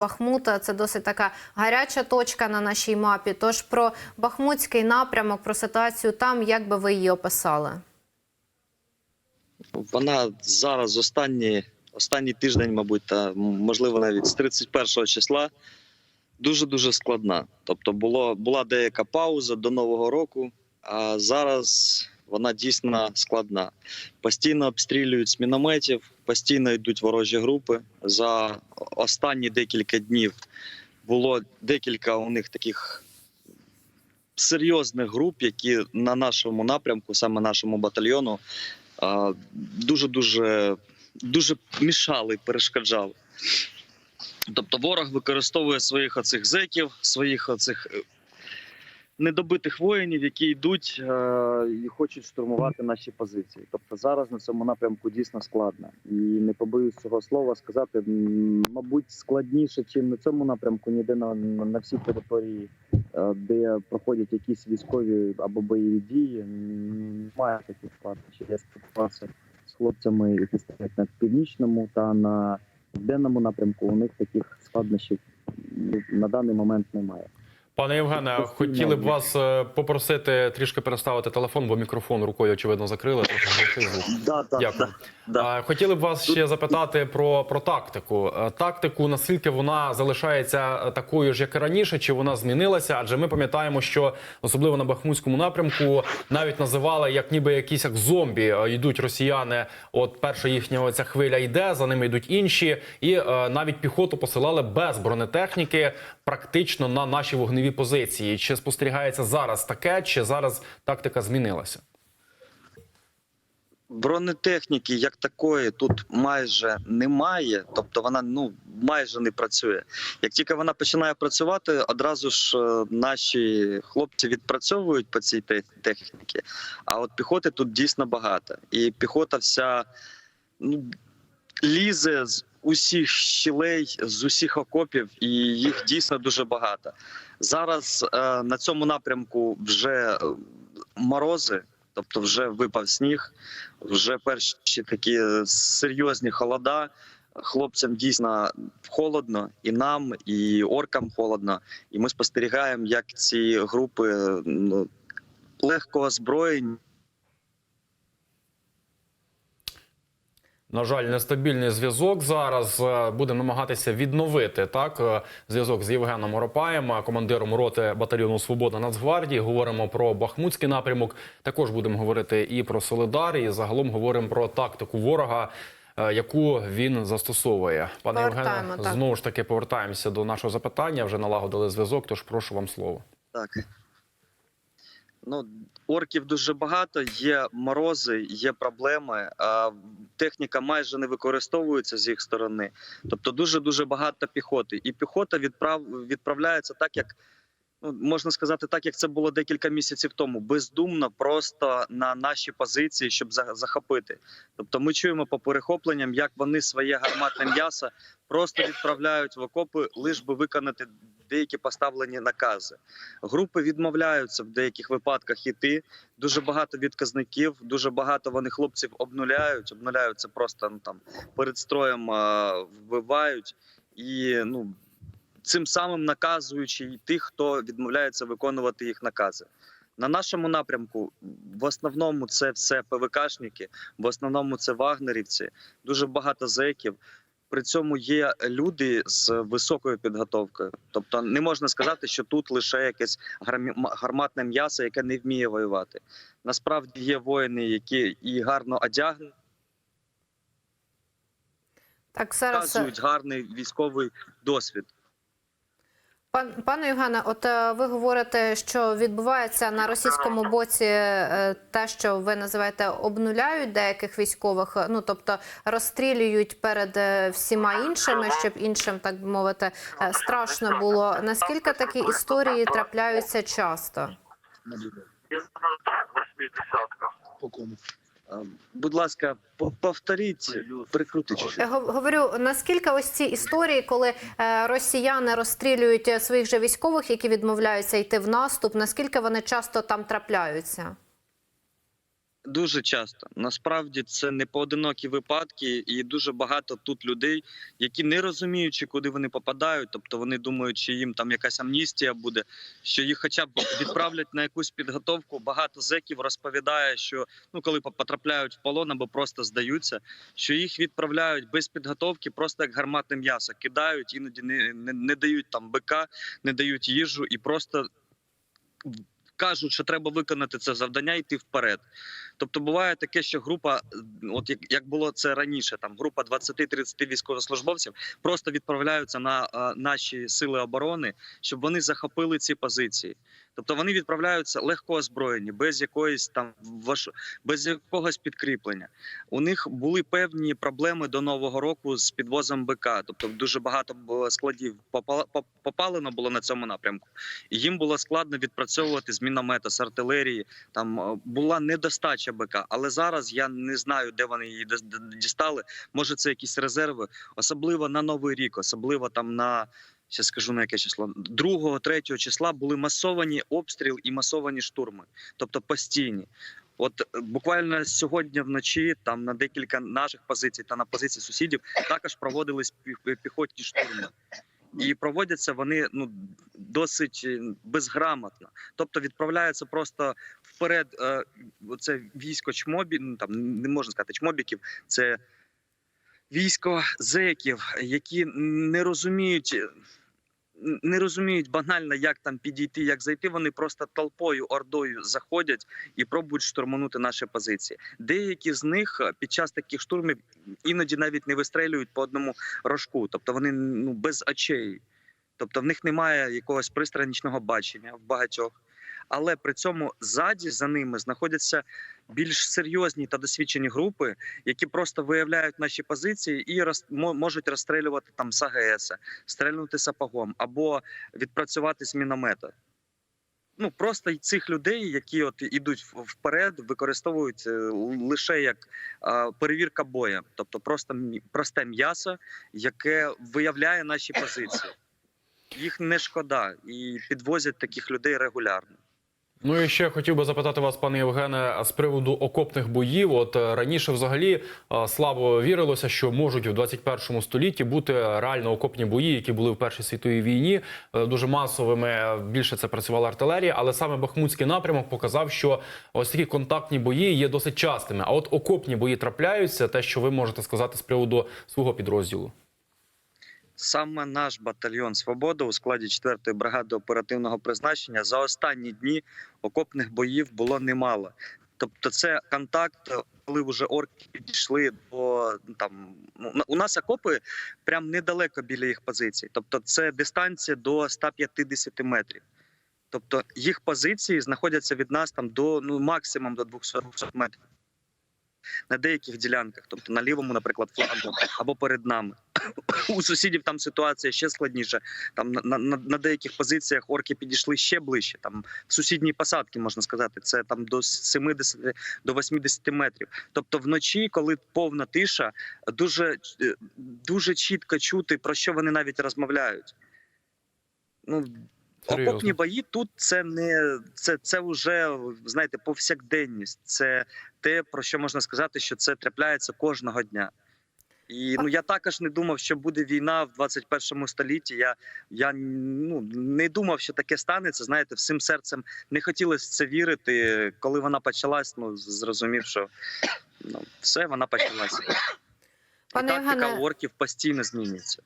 Бахмута це досить така гаряча точка на нашій мапі. Тож про Бахмутський напрямок, про ситуацію там, як би ви її описали? Вона зараз останні, останній тиждень, мабуть, та можливо навіть з 31 числа дуже дуже складна. Тобто було, була деяка пауза до Нового року, а зараз вона дійсно складна. Постійно обстрілюють з мінометів, постійно йдуть ворожі групи. За останні декілька днів було декілька у них таких серйозних груп, які на нашому напрямку, саме нашому батальйону, дуже дуже дуже мішали, перешкоджали. Тобто ворог використовує своїх оцих зеків, своїх оцих недобитих воїнів, які йдуть е, і хочуть штурмувати наші позиції. Тобто зараз на цьому напрямку дійсно складно. І не побоюсь цього слова сказати, мабуть, складніше, ніж на цьому напрямку, ніде на, на, всій території, е, де проходять якісь військові або бойові дії. Немає таких складнощів. Я спілкувався з хлопцями, які стоять на північному та на південному напрямку. У них таких складнощів на даний момент немає. Пане Євгене, хотіли б вас е, попросити трішки переставити телефон, бо мікрофон рукою очевидно закрили. Да, да, Дякую. да. Хотіли б вас ще запитати про, про тактику. Е, Тактику, наскільки вона залишається е, такою ж, як і раніше, чи вона змінилася? Адже ми пам'ятаємо, що особливо на Бахмутському напрямку навіть називали як ніби якісь як зомбі йдуть росіяни. От перша їхня ця хвиля йде, за ними йдуть інші, і навіть піхоту посилали без бронетехніки практично на наші вогневі позиції. Чи спостерігається зараз таке, чи зараз тактика змінилася? Бронетехніки як такої тут майже немає, тобто вона ну майже не працює. Як тільки вона починає працювати, одразу ж е, наші хлопці відпрацьовують по цій техніці. А от піхоти тут дійсно багато, і піхота вся ну, лізе усіх щілей, з усіх окопів, і їх дійсно дуже багато. Зараз е, на цьому напрямку вже е, морози. Тобто вже випав сніг, вже перші такі серйозні холода. Хлопцям дійсно холодно, і нам, і оркам холодно. І ми спостерігаємо, як ці групи ну, легко озброєні. На жаль, нестабільний зв'язок зараз. Е, Будемо намагатися відновити так е, зв'язок з Євгеном Оропаєм, е, командиром роти батальйону Свобода Нацгвардії. Говоримо про Бахмутський напрямок. Також будемо говорити і про Солидар, і загалом говоримо про тактику ворога. Яку він застосовує, пане Євгене, знову ж таки повертаємося до нашого запитання. Вже налагодили зв'язок. Тож прошу вам слово. Так. Ну, орків дуже багато, є морози, є проблеми. А техніка майже не використовується з їх сторони. Тобто дуже дуже багато піхоти. І піхота відправ... відправляється так, як можна сказати, так як це було декілька місяців тому, бездумно, просто на наші позиції, щоб за- захопити. Тобто, ми чуємо по перехопленням, як вони своє гарматне м'ясо просто відправляють в окопи, лиш би виконати деякі поставлені накази. Групи відмовляються в деяких випадках іти. Дуже багато відказників, дуже багато вони хлопців обнуляють. Обнуляють це просто ну, там перед строєм а, вбивають і ну цим самим наказуючи і тих, хто відмовляється виконувати їх накази. На нашому напрямку в основному це все ПВКшники, в основному це вагнерівці, дуже багато зеків. При цьому є люди з високою підготовкою. Тобто не можна сказати, що тут лише якесь гарматне м'ясо, яке не вміє воювати. Насправді є воїни, які і гарно одягнені, Так, зараз показують гарний військовий досвід. Пан пане Євгене, от е, ви говорите, що відбувається на російському боці е, те, що ви називаєте обнуляють деяких військових, е, ну тобто розстрілюють перед всіма іншими, щоб іншим, так би мовити, страшно було. Наскільки такі історії трапляються часто? Е, Будь ласка, по- повторіть. Я гов- говорю, наскільки ось ці історії, коли е, росіяни розстрілюють е, своїх же військових, які відмовляються йти в наступ, наскільки вони часто там трапляються? Дуже часто насправді це не поодинокі випадки, і дуже багато тут людей, які не розуміючи, куди вони попадають, тобто вони думають, що їм там якась амністія буде, що їх хоча б відправлять на якусь підготовку. Багато зеків розповідає, що ну коли потрапляють в полон або просто здаються, що їх відправляють без підготовки, просто як гарматне м'ясо, кидають, іноді не, не, не дають там бика, не дають їжу і просто кажуть, що треба виконати це завдання йти вперед. Тобто буває таке, що група, от як, як було це раніше, там група 20-30 військовослужбовців просто відправляються на е, наші сили оборони, щоб вони захопили ці позиції. Тобто вони відправляються легко озброєні, без якоїсь там ваш... без якогось підкріплення. У них були певні проблеми до нового року з підвозом БК. Тобто дуже багато складів попалено було на цьому напрямку, їм було складно відпрацьовувати з міномета, з артилерії. Там е, була недостача БК, але зараз я не знаю, де вони її дістали. Може, це якісь резерви, особливо на новий рік, особливо там на. Ще скажу на яке число 2-3 числа були масовані обстріл і масовані штурми, тобто постійні. От е, буквально сьогодні вночі, там на декілька наших позицій та на позиції сусідів, також проводились піх- піхотні штурми. І проводяться вони ну досить е, безграмотно. Тобто відправляється просто вперед. Е, це військо чмобі, ну там не можна сказати чмобіків, це військо зеків, які не розуміють. Не розуміють банально, як там підійти, як зайти. Вони просто толпою ордою заходять і пробують штурманути наші позиції. Деякі з них е, під час таких штурмів іноді навіть не вистрелюють по одному рожку, тобто вони ну без очей, тобто в них немає якогось пристранічного бачення в багатьох. Але при цьому ззаді за ними знаходяться більш серйозні та досвідчені групи, які просто виявляють наші позиції і роз, мо- можуть розстрілювати там з стрельнути сапогом або відпрацювати з міномета. Ну просто цих людей, які от ідуть вперед, використовують е, лише як перевірка боя, тобто просто просте м'ясо, яке виявляє наші позиції. Їх не шкода і підвозять таких людей регулярно. Ну і ще хотів би запитати вас, пане Євгене, з приводу окопних боїв. От е, раніше, взагалі, е, слабо вірилося, що можуть у 21 столітті бути реально окопні бої, які були в Першій світовій війні. Е, Дуже масовими більше це працювала артилерія, але саме Бахмутський напрямок показав, що ось такі контактні бої є досить частими. А от окопні бої трапляються, те, що ви можете сказати з приводу свого підрозділу. Саме наш батальйон Свобода у складі 4-ї бригади оперативного призначення за останні дні окопних боїв було немало. Тобто, це контакт, коли вже орки підійшли до ну, там ну, у нас окопи прям недалеко біля їх позицій. Тобто, це дистанція до 150 метрів. Тобто їх позиції знаходяться від нас там до ну максимум до 200 метрів. На деяких ділянках, тобто на лівому, наприклад, флангу або перед нами. У сусідів там ситуація ще складніша. Там на, на, на деяких позиціях орки підійшли ще ближче. Там в сусідній посадки можна сказати, це там до 70 до 80 метрів. Тобто, вночі, коли повна тиша, дуже е, дуже чітко чути про що вони навіть розмовляють. Ну Серйозно. окопні бої тут це не це, це вже знаєте повсякденність. Це те, про що можна сказати, що це трапляється кожного дня. І ну я також не думав, що буде війна в 21 столітті. Я, я ну не думав, що таке станеться. Знаєте, всім серцем не хотілося в це вірити. Коли вона почалась, ну зрозумів, що ну все вона почалася. Пане І тактика Євгене, орків постійно змінюється.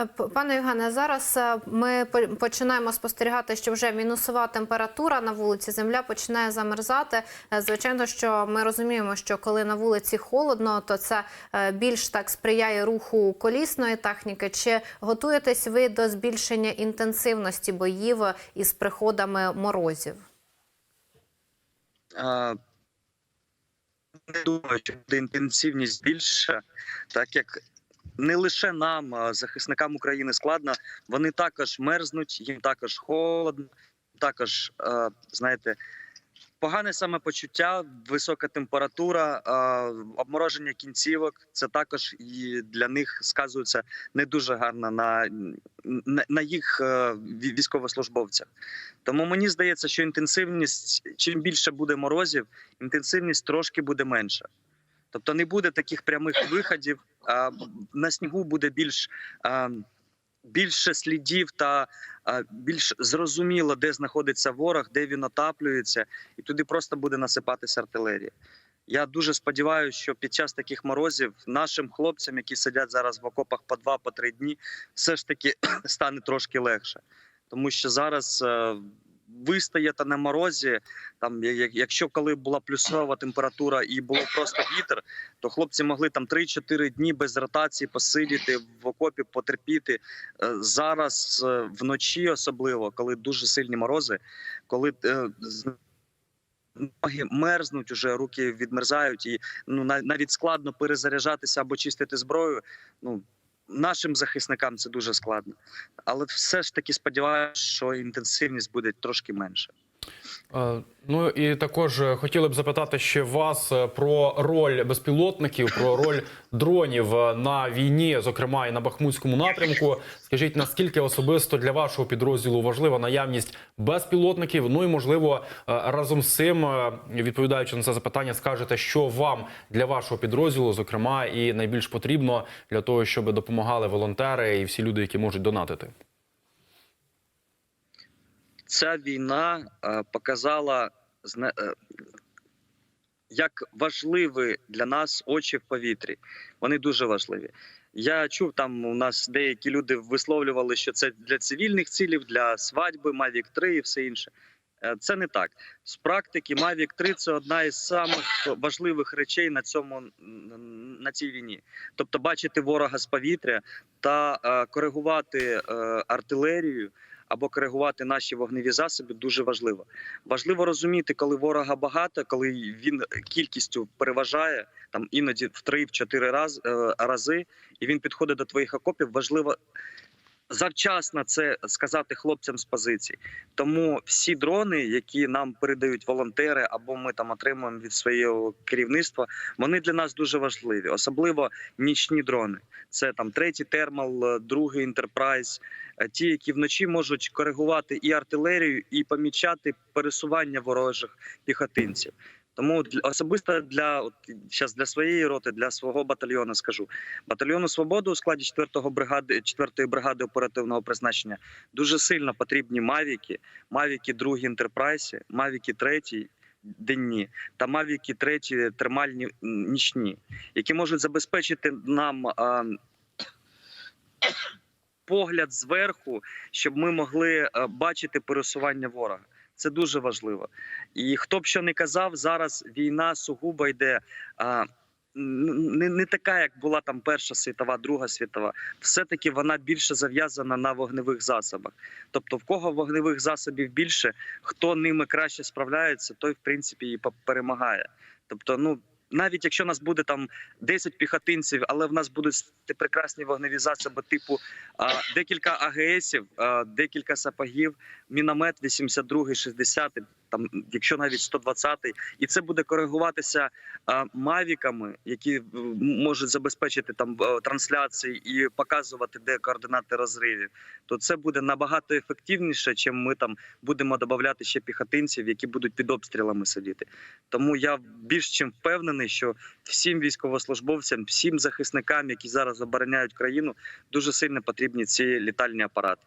Е, Пане Євгене, зараз е, ми починаємо спостерігати, що вже мінусова температура на вулиці, земля починає замерзати. Е, Звичайно, що ми розуміємо, що коли на вулиці холодно, то це більш так сприяє руху колісної техніки. Чи готуєтесь ви до збільшення інтенсивності боїв із приходами морозів? А, Не думаю, що буде інтенсивність більша, так як не лише нам, а захисникам України складно. Вони також мерзнуть, їм також холодно, також, е, знаєте, Погане самопочуття, висока температура, е, обмороження кінцівок. Це також і для них сказується не дуже гарно на, на, на їх е, військовослужбовцях. Тому мені здається, що інтенсивність, чим більше буде морозів, інтенсивність трошки буде менша. Тобто не буде таких прямих виходів. На снігу буде більш більше слідів та більш зрозуміло, де знаходиться ворог, де він отаплюється, і туди просто буде насипатися артилерія. Я дуже сподіваюся, що під час таких морозів нашим хлопцям, які сидять зараз в окопах по два по три дні, все ж таки стане трошки легше, тому що зараз. Е, Ви на морозі, там якщо коли була плюсова температура і було просто вітер, то хлопці могли там 3-4 дні без ротації посидіти в окопі, потерпіти. Е, Зараз е, вночі, особливо, коли дуже сильні морози, коли е, ноги мерзнуть, уже руки відмерзають, і ну навіть складно перезаряджатися або чистити зброю. Ну нашим захисникам це дуже складно, але все ж таки сподіваюся, що інтенсивність буде трошки менше. Е, Ну і також е, хотіли б запитати ще вас е, про роль безпілотників, про роль дронів на війні, зокрема і на Бахмутському напрямку. Скажіть, наскільки особисто для вашого підрозділу важлива наявність безпілотників? Ну і можливо, разом з цим, відповідаючи на це запитання, скажете, що вам для вашого підрозділу, зокрема, і найбільш потрібно для того, щоб допомагали волонтери і всі люди, які можуть донатити. Ця війна е, показала е, як важливі для нас очі в повітрі. Вони дуже важливі. Я чув, там у нас деякі люди висловлювали, що це для цивільних цілів, для свадьби, Mavic 3 і все інше. Е, Це не так. З практики Mavic 3 – це одна із самих важливих речей на цьому на цій війні. Тобто, бачити ворога з повітря та коригувати артилерію або коригувати наші вогневі засоби дуже важливо. Важливо розуміти, коли ворога багато, коли він кількістю переважає там іноді в 3-4 раз, е, рази, і він підходить до твоїх окопів. Важливо завчасно це сказати хлопцям з позицій. Тому всі дрони, які нам передають волонтери, або ми там отримуємо від свого керівництва, вони для нас дуже важливі, особливо нічні дрони. Це там третій термал, е, другий інтерпрайз, ті, які вночі можуть коригувати і артилерію, і помічати пересування ворожих піхотинців. Тому особисто для от зараз для своєї роти, для свого батальйону скажу батальйону свободу у складі 4-го бригади 4-ї бригади оперативного призначення дуже сильно потрібні мавіки, мавіки другі інтерпрайсі, мавіки третій денні та мавіки треті термальні нічні, які можуть забезпечити нам а, погляд зверху, щоб ми могли бачити пересування ворога. Це дуже важливо. І хто б що не казав, зараз війна сугубо йде. Не, не така, як була там Перша світова, Друга світова. Все-таки вона більше зав'язана на вогневих засобах. Тобто, в кого вогневих засобів більше, хто ними краще справляється, той в принципі і перемагає. Тобто, ну навіть якщо нас буде там 10 піхотинців, але в нас будуть прекрасні вогневі засоби, типу а, декілька АГСів, а, декілька сапогів, міномет 82 60 там, якщо навіть 120 і це буде коригуватися а, мавіками, які е, можуть забезпечити там е, трансляції і показувати, де координати розривів, то це буде набагато ефективніше, чим ми там будемо додати ще піхотинців, які будуть під обстрілами сидіти. Тому я більш чим впевнений, що всім військовослужбовцям, всім захисникам, які зараз обороняють країну, дуже сильно потрібні ці літальні апарати.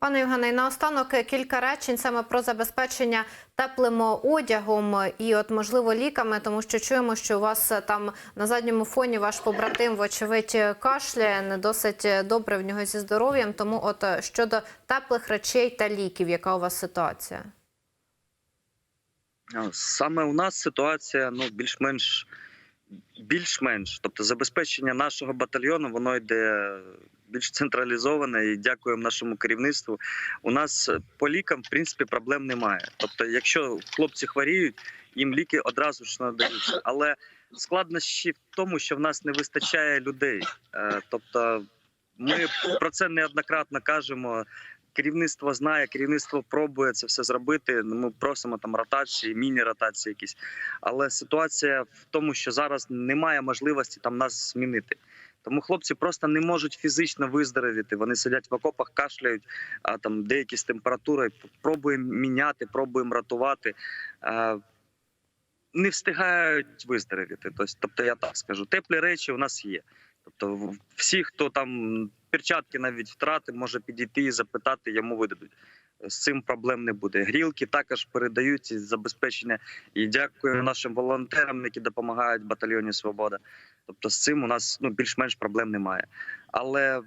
Пане Євгене, і наостанок кілька речень саме про забезпечення теплим одягом і, от, можливо, ліками, тому що чуємо, що у вас е, там на задньому фоні ваш побратим, вочевидь, кашляє, не досить добре в нього зі здоров'ям. Тому, от е, щодо теплих речей та ліків, яка у вас ситуація? Саме у нас ситуація ну більш-менш більш-менш, тобто забезпечення нашого батальйону, воно йде більш централізоване і дякуємо нашому керівництву. У нас по лікам, в принципі, проблем немає. Тобто, якщо хлопці хворіють, їм ліки одразу ж надаються. Але складнощі в тому, що в нас не вистачає людей. Е, Тобто, ми про це неоднократно кажемо. керівництво знає, керівництво пробує це все зробити. Ну, Ми просимо там ротації, міні-ротації якісь. Але ситуація в тому, що зараз немає можливості там нас змінити. Тому хлопці просто не можуть фізично виздоровіти. Вони сидять в окопах, кашляють, а там деякі з температурою. Пробуємо міняти, пробуємо рятувати. Е, Не встигають виздоровіти. Тобто, я так скажу, теплі речі у нас є. Тобто, всі, хто там перчатки навіть втратив, може підійти і запитати, йому видадуть. З цим проблем не буде. Грілки також передають забезпечення. І дякую нашим волонтерам, які допомагають батальйоні Свобода. Тобто, з цим у нас ну більш-менш проблем немає. Але в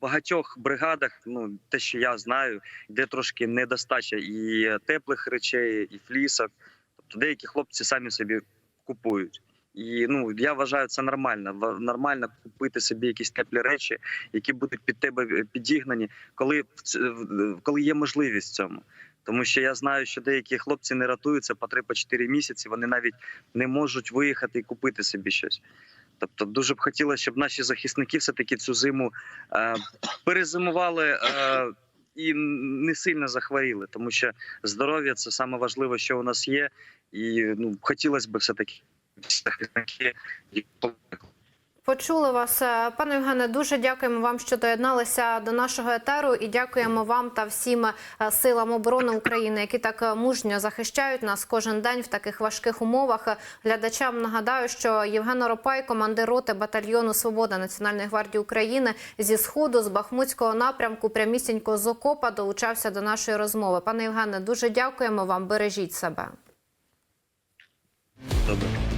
багатьох бригадах, ну те, що я знаю, йде трошки недостача і теплих речей, і флісок. Тобто, деякі хлопці самі собі купують. І ну я вважаю це нормально. Нормально купити собі якісь теплі речі, які будуть під тебе е, підігнані, коли коли є можливість в цьому. Тому що я знаю, що деякі хлопці не рятуються по 3-4 місяці. Вони навіть не можуть виїхати і купити собі щось. Тобто, дуже б хотілося, щоб наші захисники все таки цю зиму е, перезимували е, і не сильно захворіли, тому що здоров'я це саме важливе, що у нас є, і ну хотілося б все таки захисники. Почули вас, Е, пане Євгене. Дуже дякуємо вам, що доєдналися до нашого етеру, і дякуємо вам та всім е, силам оборони України, які так е, мужньо захищають нас кожен день в таких важких умовах. Глядачам нагадаю, що Євген Оропай, командир роти батальйону Свобода Національної гвардії України зі сходу з Бахмутського напрямку, прямісінько з окопа, долучався до нашої розмови. Пане Євгене, дуже дякуємо вам. Бережіть себе. Добре.